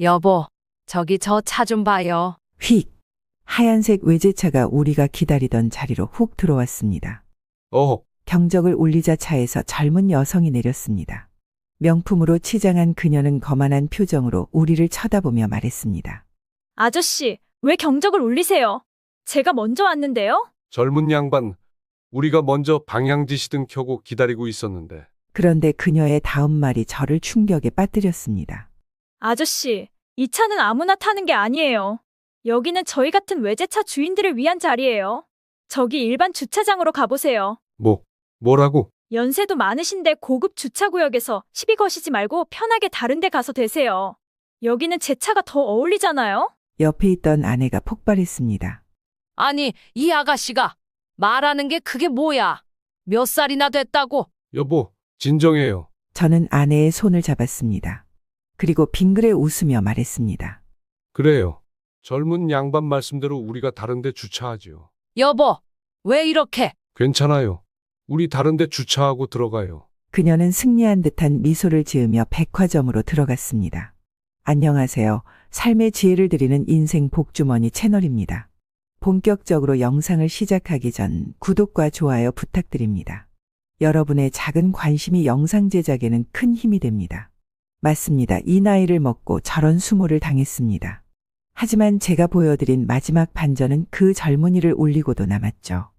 여보, 저기 저 차 좀 봐요. 휙! 하얀색 외제차가 우리가 기다리던 자리로 훅 들어왔습니다. 어허, 경적을 울리자 차에서 젊은 여성이 내렸습니다. 명품으로 치장한 그녀는 거만한 표정으로 우리를 쳐다보며 말했습니다. 아저씨, 왜 경적을 울리세요? 제가 먼저 왔는데요? 젊은 양반. 우리가 먼저 방향지시등 켜고 기다리고 있었는데. 그런데 그녀의 다음 말이 저를 충격에 빠뜨렸습니다. 아저씨, 이 차는 아무나 타는 게 아니에요. 여기는 저희 같은 외제차 주인들을 위한 자리예요. 저기 일반 주차장으로 가보세요. 뭐, 뭐라고? 연세도 많으신데 고급 주차구역에서 시비 거시지 말고 편하게 다른 데 가서 대세요. 여기는 제 차가 더 어울리잖아요? 옆에 있던 아내가 폭발했습니다. 아니, 이 아가씨가 말하는 게 그게 뭐야? 몇 살이나 됐다고? 여보, 진정해요. 저는 아내의 손을 잡았습니다. 그리고 빙그레 웃으며 말했습니다. 그래요. 젊은 양반 말씀대로 우리가 다른데 주차하지요. 여보, 왜 이렇게? 괜찮아요. 우리 다른데 주차하고 들어가요. 그녀는 승리한 듯한 미소를 지으며 백화점으로 들어갔습니다. 안녕하세요. 삶의 지혜를 드리는 인생 복주머니 채널입니다. 본격적으로 영상을 시작하기 전 구독과 좋아요 부탁드립니다. 여러분의 작은 관심이 영상 제작에는 큰 힘이 됩니다. 맞습니다. 이 나이를 먹고 저런 수모를 당했습니다. 하지만 제가 보여드린 마지막 반전은 그 젊은이를 울리고도 남았죠.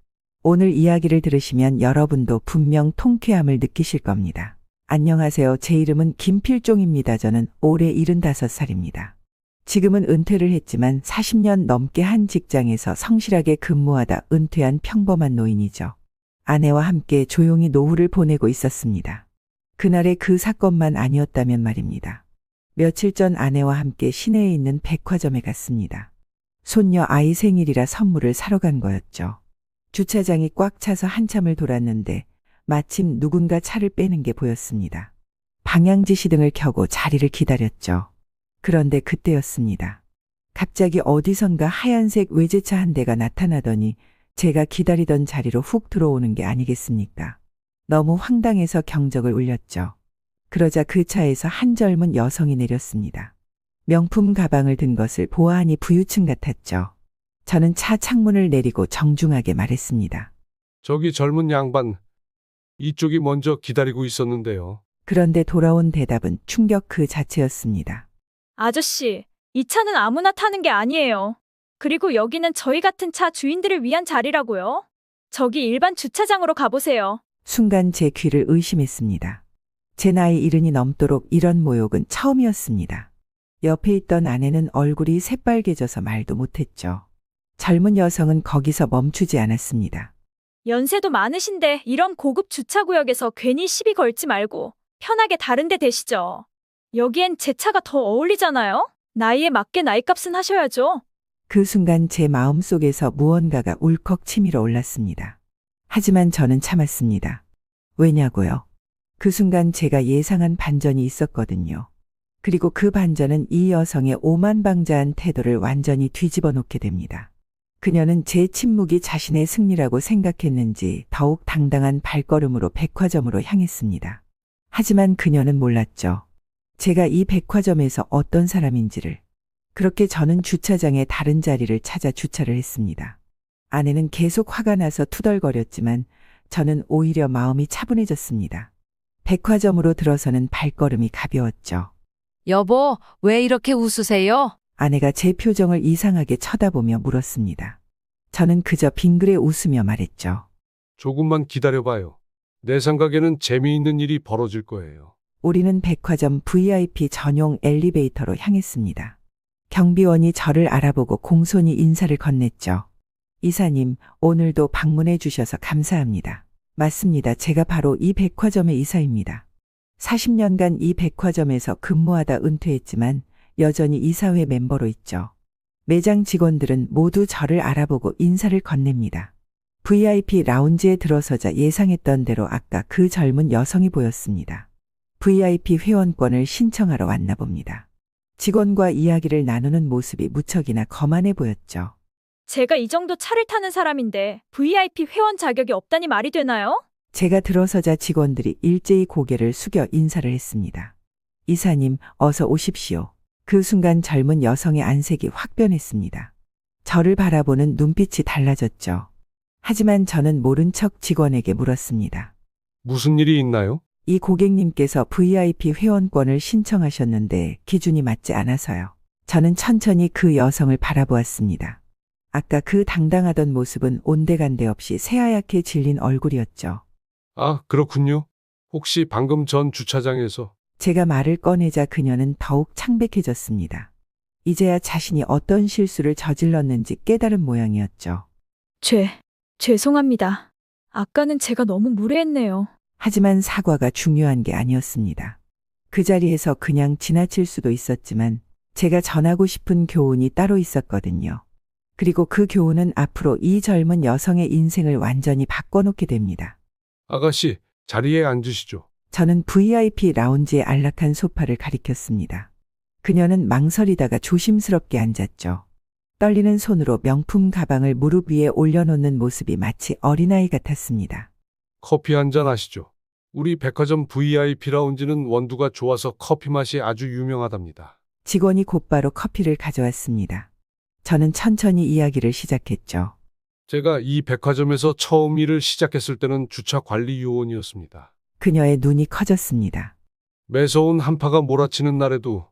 오늘 이야기를 들으시면 여러분도 분명 통쾌함을 느끼실 겁니다. 안녕하세요. 제 이름은 김필종입니다. 저는 올해 75살입니다. 지금은 은퇴를 했지만 40년 넘게 한 직장에서 성실하게 근무하다 은퇴한 평범한 노인이죠. 아내와 함께 조용히 노후를 보내고 있었습니다. 그날의 그 사건만 아니었다면 말입니다. 며칠 전 아내와 함께 시내에 있는 백화점에 갔습니다. 손녀 아이 생일이라 선물을 사러 간 거였죠. 주차장이 꽉 차서 한참을 돌았는데 마침 누군가 차를 빼는 게 보였습니다. 방향지시 등을 켜고 자리를 기다렸죠. 그런데 그때였습니다. 갑자기 어디선가 하얀색 외제차 한 대가 나타나더니 제가 기다리던 자리로 훅 들어오는 게 아니겠습니까? 너무 황당해서 경적을 울렸죠. 그러자 그 차에서 한 젊은 여성이 내렸습니다. 명품 가방을 든 것을 보아하니 부유층 같았죠. 저는 차 창문을 내리고 정중하게 말했습니다. 저기 젊은 양반. 이쪽이 먼저 기다리고 있었는데요. 그런데 돌아온 대답은 충격 그 자체였습니다. 아저씨, 이 차는 아무나 타는 게 아니에요. 그리고 여기는 저희 같은 차 주인들을 위한 자리라고요. 저기 일반 주차장으로 가보세요. 순간 제 귀를 의심했습니다. 제 나이 이른이 넘도록 이런 모욕은 처음이었습니다. 옆에 있던 아내는 얼굴이 새빨개져서 말도 못했죠. 젊은 여성은 거기서 멈추지 않았습니다. 연세도 많으신데 이런 고급 주차구역에서 괜히 시비 걸지 말고 편하게 다른 데 대시죠. 여기엔 제 차가 더 어울리잖아요? 나이에 맞게 나이값은 하셔야죠. 그 순간 제 마음 속에서 무언가가 울컥 치밀어 올랐습니다. 하지만 저는 참았습니다. 왜냐고요? 그 순간 제가 예상한 반전이 있었거든요. 그리고 그 반전은 이 여성의 오만방자한 태도를 완전히 뒤집어 놓게 됩니다. 그녀는 제 침묵이 자신의 승리라고 생각했는지 더욱 당당한 발걸음으로 백화점으로 향했습니다. 하지만 그녀는 몰랐죠. 제가 이 백화점에서 어떤 사람인지를. 그렇게 저는 주차장의 다른 자리를 찾아 주차를 했습니다. 아내는 계속 화가 나서 투덜거렸지만 저는 오히려 마음이 차분해졌습니다. 백화점으로 들어서는 발걸음이 가벼웠죠. 여보, 왜 이렇게 웃으세요? 아내가 제 표정을 이상하게 쳐다보며 물었습니다. 저는 그저 빙그레 웃으며 말했죠. 조금만 기다려봐요. 내 생각에는 재미있는 일이 벌어질 거예요. 우리는 백화점 VIP 전용 엘리베이터로 향했습니다. 경비원이 저를 알아보고 공손히 인사를 건넸죠. 이사님, 오늘도 방문해 주셔서 감사합니다. 맞습니다. 제가 바로 이 백화점의 이사입니다. 40년간 이 백화점에서 근무하다 은퇴했지만 여전히 이사회 멤버로 있죠. 매장 직원들은 모두 저를 알아보고 인사를 건넵니다. VIP 라운지에 들어서자 예상했던 대로 아까 그 젊은 여성이 보였습니다. VIP 회원권을 신청하러 왔나 봅니다. 직원과 이야기를 나누는 모습이 무척이나 거만해 보였죠. 제가 이 정도 차를 타는 사람인데 VIP 회원 자격이 없다니 말이 되나요? 제가 들어서자 직원들이 일제히 고개를 숙여 인사를 했습니다. 이사님, 어서 오십시오. 그 순간 젊은 여성의 안색이 확 변했습니다. 저를 바라보는 눈빛이 달라졌죠. 하지만 저는 모른 척 직원에게 물었습니다. 무슨 일이 있나요? 이 고객님께서 VIP 회원권을 신청하셨는데 기준이 맞지 않아서요. 저는 천천히 그 여성을 바라보았습니다. 아까 그 당당하던 모습은 온데간데 없이 새하얗게 질린 얼굴이었죠. 아, 그렇군요. 혹시 방금 전 주차장에서 제가 말을 꺼내자 그녀는 더욱 창백해졌습니다. 이제야 자신이 어떤 실수를 저질렀는지 깨달은 모양이었죠. 죄, 죄송합니다. 아까는 제가 너무 무례했네요. 하지만 사과가 중요한 게 아니었습니다. 그 자리에서 그냥 지나칠 수도 있었지만 제가 전하고 싶은 교훈이 따로 있었거든요. 그리고 그 교훈은 앞으로 이 젊은 여성의 인생을 완전히 바꿔놓게 됩니다. 아가씨, 자리에 앉으시죠. 저는 VIP 라운지의 안락한 소파를 가리켰습니다. 그녀는 망설이다가 조심스럽게 앉았죠. 떨리는 손으로 명품 가방을 무릎 위에 올려놓는 모습이 마치 어린아이 같았습니다. 커피 한 잔 하시죠. 우리 백화점 VIP 라운지는 원두가 좋아서 커피 맛이 아주 유명하답니다. 직원이 곧바로 커피를 가져왔습니다. 저는 천천히 이야기를 시작했죠. 제가 이 백화점에서 처음 일을 시작했을 때는 주차 관리 요원이었습니다. 그녀의 눈이 커졌습니다. 매서운 한파가 몰아치는 날에도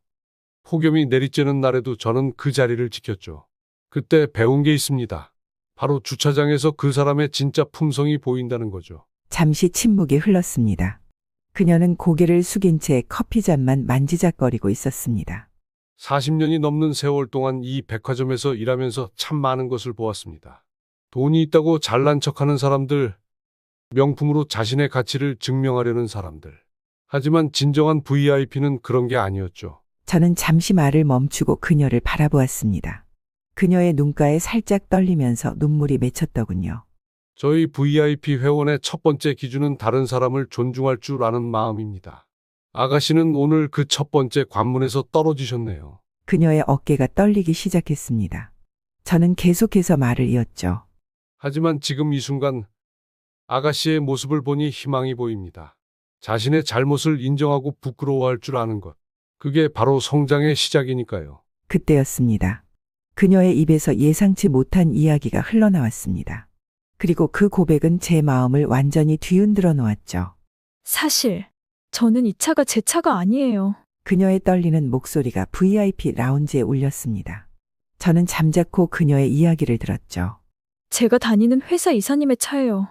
폭염이 내리쬐는 날에도 저는 그 자리를 지켰죠. 그때 배운 게 있습니다. 바로 주차장에서 그 사람의 진짜 품성이 보인다는 거죠. 잠시 침묵이 흘렀습니다. 그녀는 고개를 숙인 채 커피잔만 만지작거리고 있었습니다. 40년이 넘는 세월 동안 이 백화점에서 일하면서 참 많은 것을 보았습니다. 돈이 있다고 잘난 척하는 사람들, 명품으로 자신의 가치를 증명하려는 사람들. 하지만 진정한 VIP는 그런 게 아니었죠. 저는 잠시 말을 멈추고 그녀를 바라보았습니다. 그녀의 눈가에 살짝 떨리면서 눈물이 맺혔더군요. 저희 VIP 회원의 첫 번째 기준은 다른 사람을 존중할 줄 아는 마음입니다. 아가씨는 오늘 그 첫 번째 관문에서 떨어지셨네요. 그녀의 어깨가 떨리기 시작했습니다. 저는 계속해서 말을 이었죠. 하지만 지금 이 순간 아가씨의 모습을 보니 희망이 보입니다. 자신의 잘못을 인정하고 부끄러워할 줄 아는 것. 그게 바로 성장의 시작이니까요. 그때였습니다. 그녀의 입에서 예상치 못한 이야기가 흘러나왔습니다. 그리고 그 고백은 제 마음을 완전히 뒤흔들어 놓았죠. 사실, 저는 이 차가 제 차가 아니에요. 그녀의 떨리는 목소리가 VIP 라운지에 울렸습니다. 저는 잠자코 그녀의 이야기를 들었죠. 제가 다니는 회사 이사님의 차예요.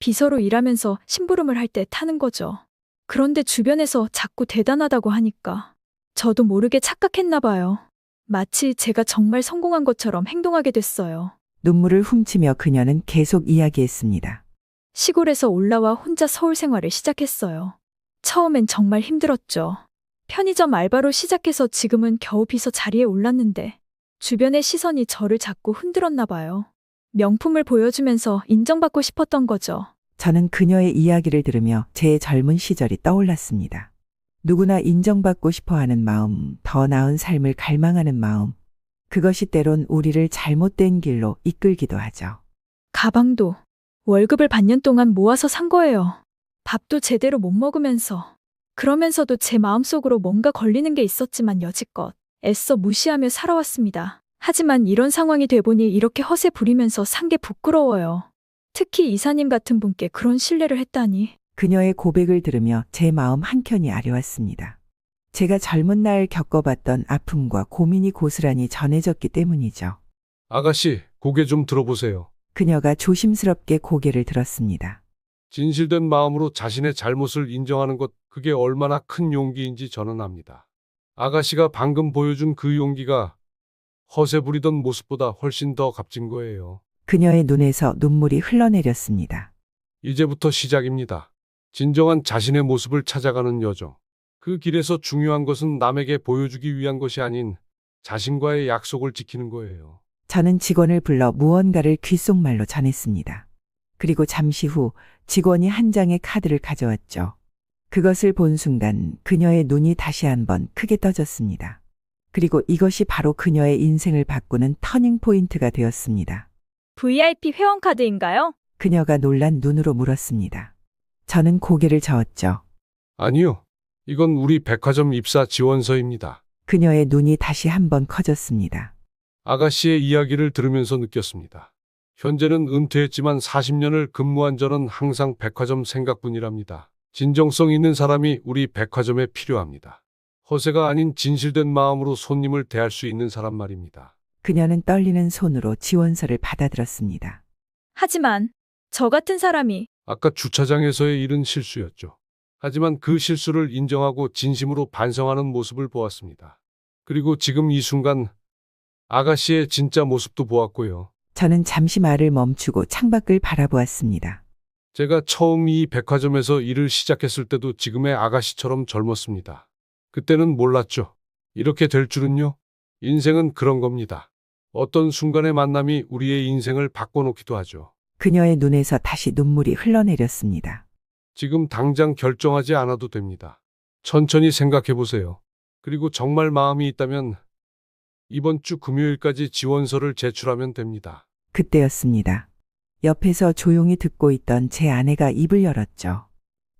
비서로 일하면서 심부름을 할 때 타는 거죠. 그런데 주변에서 자꾸 대단하다고 하니까 저도 모르게 착각했나 봐요. 마치 제가 정말 성공한 것처럼 행동하게 됐어요. 눈물을 훔치며 그녀는 계속 이야기했습니다. 시골에서 올라와 혼자 서울 생활을 시작했어요. 처음엔 정말 힘들었죠. 편의점 알바로 시작해서 지금은 겨우 비서 자리에 올랐는데 주변의 시선이 저를 자꾸 흔들었나 봐요. 명품을 보여주면서 인정받고 싶었던 거죠. 저는 그녀의 이야기를 들으며 제 젊은 시절이 떠올랐습니다. 누구나 인정받고 싶어 하는 마음, 더 나은 삶을 갈망하는 마음. 그것이 때론 우리를 잘못된 길로 이끌기도 하죠. 가방도 월급을 반년 동안 모아서 산 거예요. 밥도 제대로 못 먹으면서. 그러면서도 제 마음속으로 뭔가 걸리는 게 있었지만 여지껏 애써 무시하며 살아왔습니다. 하지만 이런 상황이 돼보니 이렇게 허세 부리면서 산 게 부끄러워요. 특히 이사님 같은 분께 그런 신뢰를 했다니. 그녀의 고백을 들으며 제 마음 한켠이 아려왔습니다. 제가 젊은 날 겪어봤던 아픔과 고민이 고스란히 전해졌기 때문이죠. 아가씨, 고개 좀 들어보세요. 그녀가 조심스럽게 고개를 들었습니다. 진실된 마음으로 자신의 잘못을 인정하는 것, 그게 얼마나 큰 용기인지 저는 압니다. 아가씨가 방금 보여준 그 용기가 허세 부리던 모습보다 훨씬 더 값진 거예요. 그녀의 눈에서 눈물이 흘러내렸습니다. 이제부터 시작입니다. 진정한 자신의 모습을 찾아가는 여정. 그 길에서 중요한 것은 남에게 보여주기 위한 것이 아닌 자신과의 약속을 지키는 거예요. 저는 직원을 불러 무언가를 귓속말로 전했습니다. 그리고 잠시 후 직원이 한 장의 카드를 가져왔죠. 그것을 본 순간 그녀의 눈이 다시 한번 크게 떠졌습니다. 그리고 이것이 바로 그녀의 인생을 바꾸는 터닝 포인트가 되었습니다. VIP 회원카드인가요? 그녀가 놀란 눈으로 물었습니다. 저는 고개를 저었죠. 아니요. 이건 우리 백화점 입사 지원서입니다. 그녀의 눈이 다시 한번 커졌습니다. 아가씨의 이야기를 들으면서 느꼈습니다. 현재는 은퇴했지만 40년을 근무한 저는 항상 백화점 생각뿐이랍니다. 진정성 있는 사람이 우리 백화점에 필요합니다. 허세가 아닌 진실된 마음으로 손님을 대할 수 있는 사람 말입니다. 그녀는 떨리는 손으로 지원서를 받아들었습니다. 하지만 저 같은 사람이 아까 주차장에서의 일은 실수였죠. 하지만 그 실수를 인정하고 진심으로 반성하는 모습을 보았습니다. 그리고 지금 이 순간 아가씨의 진짜 모습도 보았고요. 저는 잠시 말을 멈추고 창밖을 바라보았습니다. 제가 처음 이 백화점에서 일을 시작했을 때도 지금의 아가씨처럼 젊었습니다. 그때는 몰랐죠. 이렇게 될 줄은요. 인생은 그런 겁니다. 어떤 순간의 만남이 우리의 인생을 바꿔놓기도 하죠. 그녀의 눈에서 다시 눈물이 흘러내렸습니다. 지금 당장 결정하지 않아도 됩니다. 천천히 생각해 보세요. 그리고 정말 마음이 있다면 이번 주 금요일까지 지원서를 제출하면 됩니다. 그때였습니다. 옆에서 조용히 듣고 있던 제 아내가 입을 열었죠.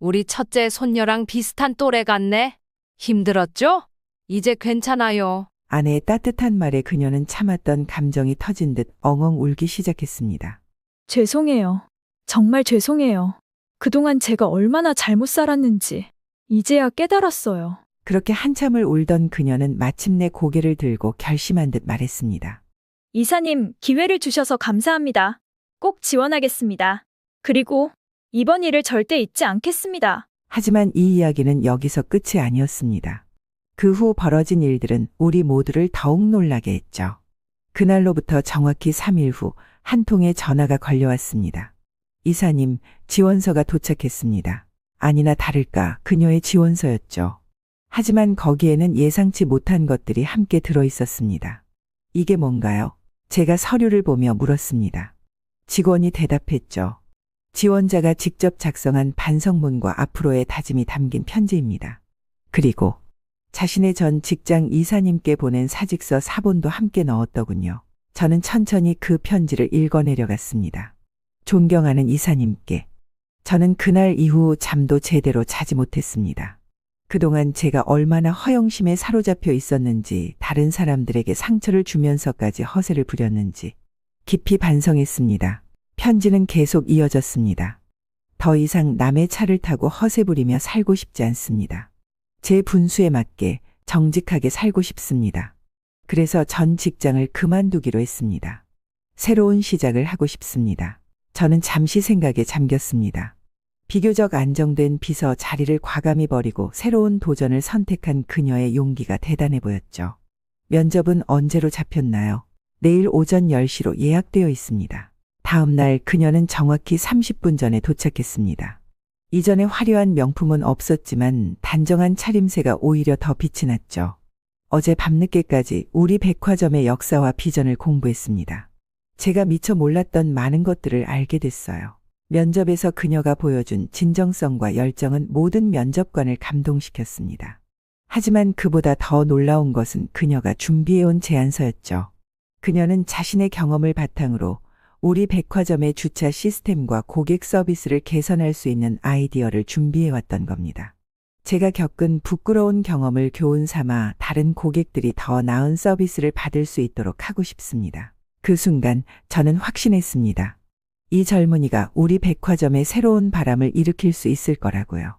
우리 첫째 손녀랑 비슷한 또래 같네. 힘들었죠? 이제 괜찮아요. 아내의 따뜻한 말에 그녀는 참았던 감정이 터진 듯 엉엉 울기 시작했습니다. 죄송해요. 정말 죄송해요. 그동안 제가 얼마나 잘못 살았는지 이제야 깨달았어요. 그렇게 한참을 울던 그녀는 마침내 고개를 들고 결심한 듯 말했습니다. 이사님, 기회를 주셔서 감사합니다. 꼭 지원하겠습니다. 그리고 이번 일을 절대 잊지 않겠습니다. 하지만 이 이야기는 여기서 끝이 아니었습니다. 그 후 벌어진 일들은 우리 모두를 더욱 놀라게 했죠. 그날로부터 정확히 3일 후 한 통의 전화가 걸려왔습니다. 이사님, 지원서가 도착했습니다. 아니나 다를까 그녀의 지원서였죠. 하지만 거기에는 예상치 못한 것들이 함께 들어 있었습니다. 이게 뭔가요? 제가 서류를 보며 물었습니다. 직원이 대답했죠. 지원자가 직접 작성한 반성문과 앞으로의 다짐이 담긴 편지입니다. 그리고 자신의 전 직장 이사님께 보낸 사직서 사본도 함께 넣었더군요. 저는 천천히 그 편지를 읽어내려갔습니다. 존경하는 이사님께. 저는 그날 이후 잠도 제대로 자지 못했습니다. 그동안 제가 얼마나 허영심에 사로잡혀 있었는지, 다른 사람들에게 상처를 주면서까지 허세를 부렸는지 깊이 반성했습니다. 편지는 계속 이어졌습니다. 더 이상 남의 차를 타고 허세 부리며 살고 싶지 않습니다. 제 분수에 맞게 정직하게 살고 싶습니다. 그래서 전 직장을 그만두기로 했습니다. 새로운 시작을 하고 싶습니다. 저는 잠시 생각에 잠겼습니다. 비교적 안정된 비서 자리를 과감히 버리고 새로운 도전을 선택한 그녀의 용기가 대단해 보였죠. 면접은 언제로 잡혔나요? 내일 오전 10시로 예약되어 있습니다. 다음 날 그녀는 정확히 30분 전에 도착했습니다. 이전에 화려한 명품은 없었지만 단정한 차림새가 오히려 더 빛이 났죠. 어제 밤늦게까지 우리 백화점의 역사와 비전을 공부했습니다. 제가 미처 몰랐던 많은 것들을 알게 됐어요. 면접에서 그녀가 보여준 진정성과 열정은 모든 면접관을 감동시켰습니다. 하지만 그보다 더 놀라운 것은 그녀가 준비해온 제안서였죠. 그녀는 자신의 경험을 바탕으로 우리 백화점의 주차 시스템과 고객 서비스를 개선할 수 있는 아이디어를 준비해왔던 겁니다. 제가 겪은 부끄러운 경험을 교훈 삼아 다른 고객들이 더 나은 서비스를 받을 수 있도록 하고 싶습니다. 그 순간 저는 확신했습니다. 이 젊은이가 우리 백화점에 새로운 바람을 일으킬 수 있을 거라고요.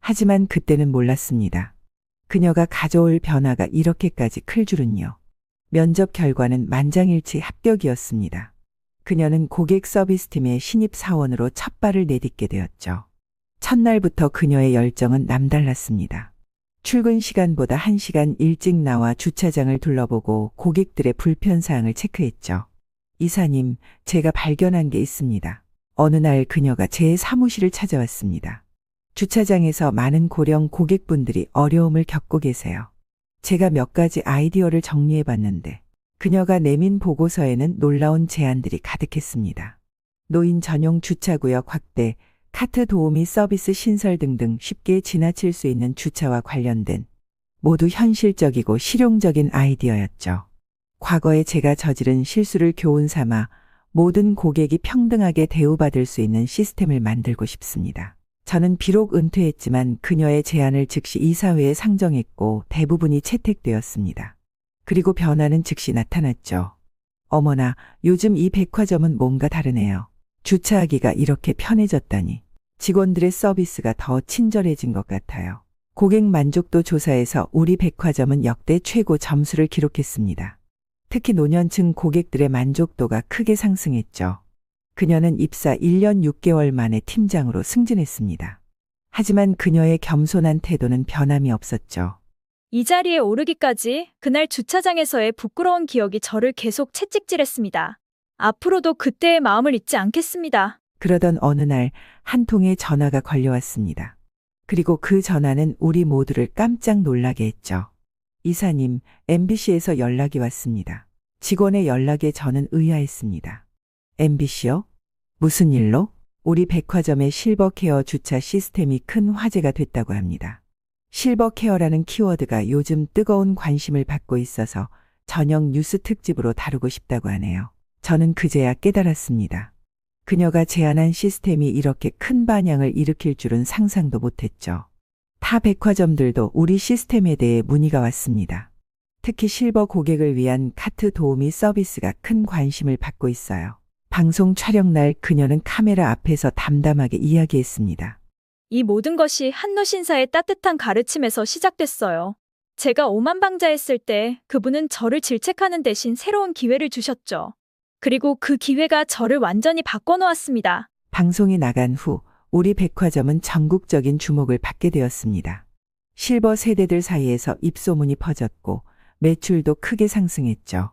하지만 그때는 몰랐습니다. 그녀가 가져올 변화가 이렇게까지 클 줄은요. 면접 결과는 만장일치 합격이었습니다. 그녀는 고객 서비스팀의 신입 사원으로 첫 발을 내딛게 되었죠. 첫날부터 그녀의 열정은 남달랐습니다. 출근 시간보다 1시간 일찍 나와 주차장을 둘러보고 고객들의 불편사항을 체크했죠. 이사님, 제가 발견한 게 있습니다. 어느 날 그녀가 제 사무실을 찾아왔습니다. 주차장에서 많은 고령 고객분들이 어려움을 겪고 계세요. 제가 몇 가지 아이디어를 정리해 봤는데 그녀가 내민 보고서에는 놀라운 제안들이 가득했습니다. 노인 전용 주차구역 확대, 카트 도우미 서비스 신설 등등 쉽게 지나칠 수 있는 주차와 관련된 모두 현실적이고 실용적인 아이디어였죠. 과거에 제가 저지른 실수를 교훈 삼아 모든 고객이 평등하게 대우받을 수 있는 시스템을 만들고 싶습니다. 저는 비록 은퇴했지만 그녀의 제안을 즉시 이사회에 상정했고 대부분이 채택되었습니다. 그리고 변화는 즉시 나타났죠. 어머나, 요즘 이 백화점은 뭔가 다르네요. 주차하기가 이렇게 편해졌다니. 직원들의 서비스가 더 친절해진 것 같아요. 고객 만족도 조사에서 우리 백화점은 역대 최고 점수를 기록했습니다. 특히 노년층 고객들의 만족도가 크게 상승했죠. 그녀는 입사 1년 6개월 만에 팀장으로 승진했습니다. 하지만 그녀의 겸손한 태도는 변함이 없었죠. 이 자리에 오르기까지 그날 주차장에서의 부끄러운 기억이 저를 계속 채찍질했습니다. 앞으로도 그때의 마음을 잊지 않겠습니다. 그러던 어느 날 한 통의 전화가 걸려왔습니다. 그리고 그 전화는 우리 모두를 깜짝 놀라게 했죠. 이사님, MBC에서 연락이 왔습니다. 직원의 연락에 저는 의아했습니다. MBC요? 무슨 일로? 우리 백화점의 실버 케어 주차 시스템이 큰 화제가 됐다고 합니다. 실버 케어라는 키워드가 요즘 뜨거운 관심을 받고 있어서 저녁 뉴스 특집으로 다루고 싶다고 하네요. 저는 그제야 깨달았습니다. 그녀가 제안한 시스템이 이렇게 큰 반향을 일으킬 줄은 상상도 못했죠. 타 백화점들도 우리 시스템에 대해 문의가 왔습니다. 특히 실버 고객을 위한 카트 도우미 서비스가 큰 관심을 받고 있어요. 방송 촬영 날 그녀는 카메라 앞에서 담담하게 이야기했습니다. 이 모든 것이 한노 신사의 따뜻한 가르침에서 시작됐어요. 제가 오만방자했을 때 그분은 저를 질책하는 대신 새로운 기회를 주셨죠. 그리고 그 기회가 저를 완전히 바꿔놓았습니다. 방송이 나간 후 우리 백화점은 전국적인 주목을 받게 되었습니다. 실버 세대들 사이에서 입소문이 퍼졌고 매출도 크게 상승했죠.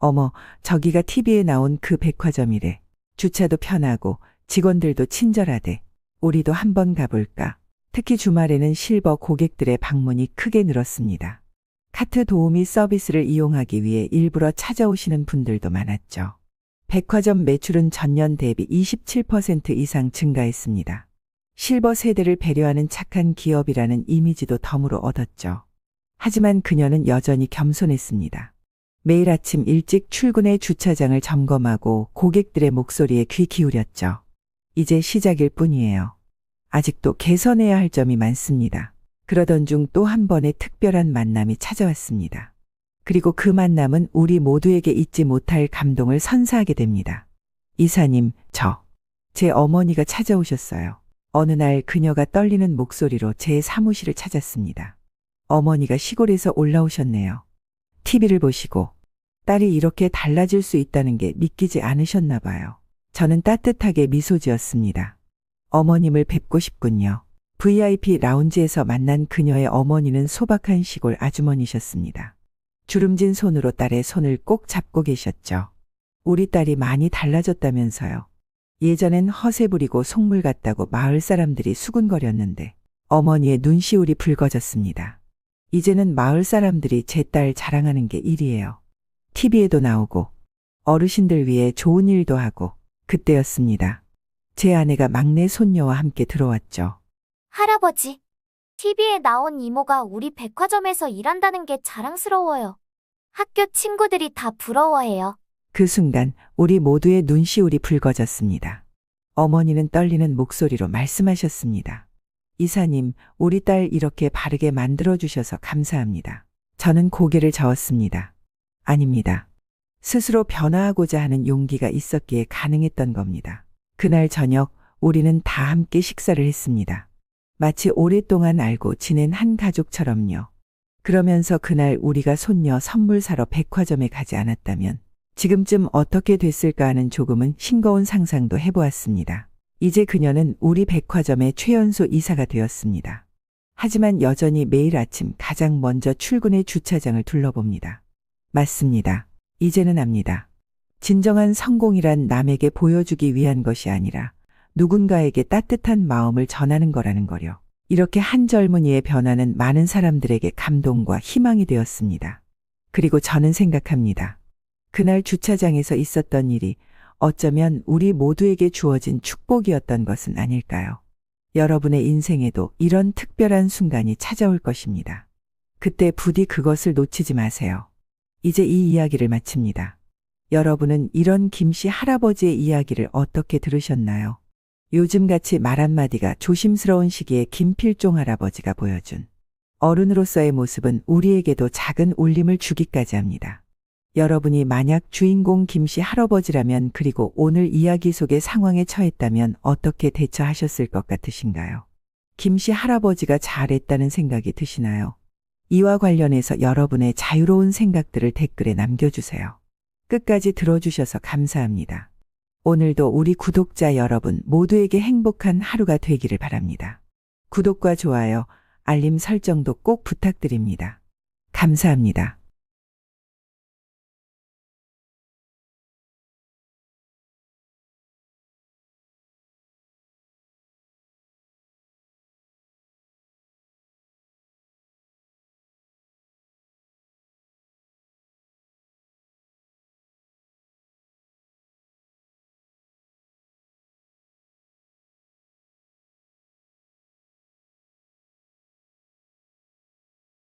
어머, 저기가 TV에 나온 그 백화점이래. 주차도 편하고 직원들도 친절하대. 우리도 한번 가볼까? 특히 주말에는 실버 고객들의 방문이 크게 늘었습니다. 카트 도우미 서비스를 이용하기 위해 일부러 찾아오시는 분들도 많았죠. 백화점 매출은 전년 대비 27% 이상 증가했습니다. 실버 세대를 배려하는 착한 기업이라는 이미지도 덤으로 얻었죠. 하지만 그녀는 여전히 겸손했습니다. 매일 아침 일찍 출근해 주차장을 점검하고 고객들의 목소리에 귀 기울였죠. 이제 시작일 뿐이에요. 아직도 개선해야 할 점이 많습니다. 그러던 중 또 한 번의 특별한 만남이 찾아왔습니다. 그리고 그 만남은 우리 모두에게 잊지 못할 감동을 선사하게 됩니다. 이사님, 저. 제 어머니가 찾아오셨어요. 어느 날 그녀가 떨리는 목소리로 제 사무실을 찾았습니다. 어머니가 시골에서 올라오셨네요. TV를 보시고 딸이 이렇게 달라질 수 있다는 게 믿기지 않으셨나 봐요. 저는 따뜻하게 미소 지었습니다. 어머님을 뵙고 싶군요. VIP 라운지에서 만난 그녀의 어머니는 소박한 시골 아주머니셨습니다. 주름진 손으로 딸의 손을 꼭 잡고 계셨죠. 우리 딸이 많이 달라졌다면서요. 예전엔 허세 부리고 속물 같다고 마을 사람들이 수군거렸는데 어머니의 눈시울이 붉어졌습니다. 이제는 마을 사람들이 제 딸 자랑하는 게 일이에요. TV에도 나오고 어르신들 위해 좋은 일도 하고 그때였습니다. 제 아내가 막내 손녀와 함께 들어왔죠. 할아버지, TV에 나온 이모가 우리 백화점에서 일한다는 게 자랑스러워요. 학교 친구들이 다 부러워해요. 그 순간 우리 모두의 눈시울이 붉어졌습니다. 어머니는 떨리는 목소리로 말씀하셨습니다. 이사님, 우리 딸 이렇게 바르게 만들어주셔서 감사합니다. 저는 고개를 저었습니다. 아닙니다. 스스로 변화하고자 하는 용기가 있었기에 가능했던 겁니다. 그날 저녁 우리는 다 함께 식사를 했습니다. 마치 오랫동안 알고 지낸 한 가족처럼요. 그러면서 그날 우리가 손녀 선물 사러 백화점에 가지 않았다면 지금쯤 어떻게 됐을까 하는 조금은 싱거운 상상도 해보았습니다. 이제 그녀는 우리 백화점의 최연소 이사가 되었습니다. 하지만 여전히 매일 아침 가장 먼저 출근해 주차장을 둘러봅니다. 맞습니다. 이제는 압니다. 진정한 성공이란 남에게 보여주기 위한 것이 아니라 누군가에게 따뜻한 마음을 전하는 거라는 거려. 이렇게 한 젊은이의 변화는 많은 사람들에게 감동과 희망이 되었습니다. 그리고 저는 생각합니다. 그날 주차장에서 있었던 일이 어쩌면 우리 모두에게 주어진 축복이었던 것은 아닐까요? 여러분의 인생에도 이런 특별한 순간이 찾아올 것입니다. 그때 부디 그것을 놓치지 마세요. 이제 이 이야기를 마칩니다. 여러분은 이런 김씨 할아버지의 이야기를 어떻게 들으셨나요? 요즘같이 말 한마디가 조심스러운 시기에 김필종 할아버지가 보여준 어른으로서의 모습은 우리에게도 작은 울림을 주기까지 합니다. 여러분이 만약 주인공 김씨 할아버지라면 그리고 오늘 이야기 속의 상황에 처했다면 어떻게 대처하셨을 것 같으신가요? 김씨 할아버지가 잘했다는 생각이 드시나요? 이와 관련해서 여러분의 자유로운 생각들을 댓글에 남겨주세요. 끝까지 들어주셔서 감사합니다. 오늘도 우리 구독자 여러분 모두에게 행복한 하루가 되기를 바랍니다. 구독과 좋아요, 알림 설정도 꼭 부탁드립니다. 감사합니다.